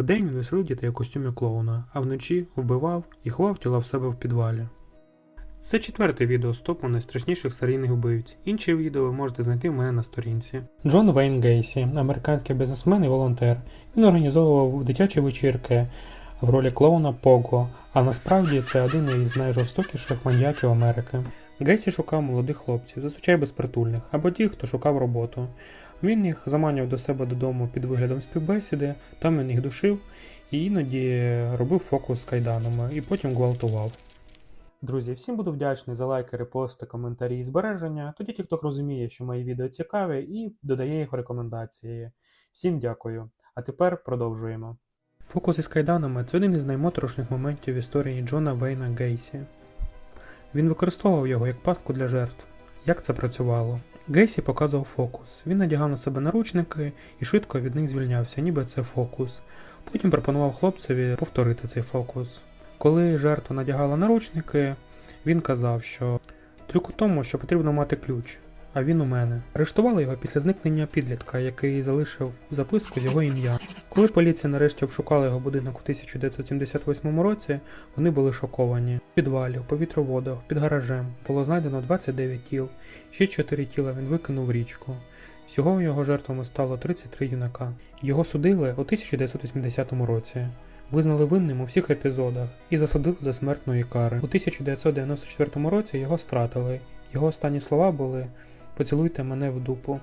Вдень веселив дітей у костюмі клоуна, а вночі вбивав і ховав тіла в себе в підвалі. Це четверте відео з топу найстрашніших серійних вбивць. Інші відео ви можете знайти в мене на сторінці. Джон Вейн Гейсі, американський бізнесмен і волонтер. Він організовував дитячі вечірки в ролі клоуна Пого, а насправді це один із найжорстокіших маньяків Америки. Гейсі шукав молодих хлопців, зазвичай безпритульних, або ті, хто шукав роботу. Він їх заманював до себе додому під виглядом співбесіди, там він їх душив і іноді робив фокус з кайданами і потім гвалтував. Друзі, всім буду вдячний за лайки, репости, коментарі і збереження. Тоді TikTok розуміє, що мої відео цікаві і додає їх рекомендації. Всім дякую. А тепер продовжуємо. Фокус із кайданами це один із наймоторошних моментів в історії Джона Вейна Гейсі. Він використовував його як пастку для жертв. Як це працювало? Гейсі показував фокус. Він надягав на себе наручники і швидко від них звільнявся, ніби це фокус. Потім пропонував хлопцеві повторити цей фокус. Коли жертва надягала наручники, він казав, що трюк у тому, що потрібно мати ключ, а він у мене. Арештували його після зникнення підлітка, який залишив записку його ім'я. Коли поліція нарешті обшукала його будинок у 1978 році, вони були шоковані. В підвалі, у повітроводах, під гаражем було знайдено 29 тіл, ще 4 тіла він викинув в річку. Всього його жертвами стало 33 юнака. Його судили у 1980 році. Визнали винним у всіх епізодах і засудили до смертної кари. У 1994 році його стратили. Його останні слова були Поцілуйте мене в дупу.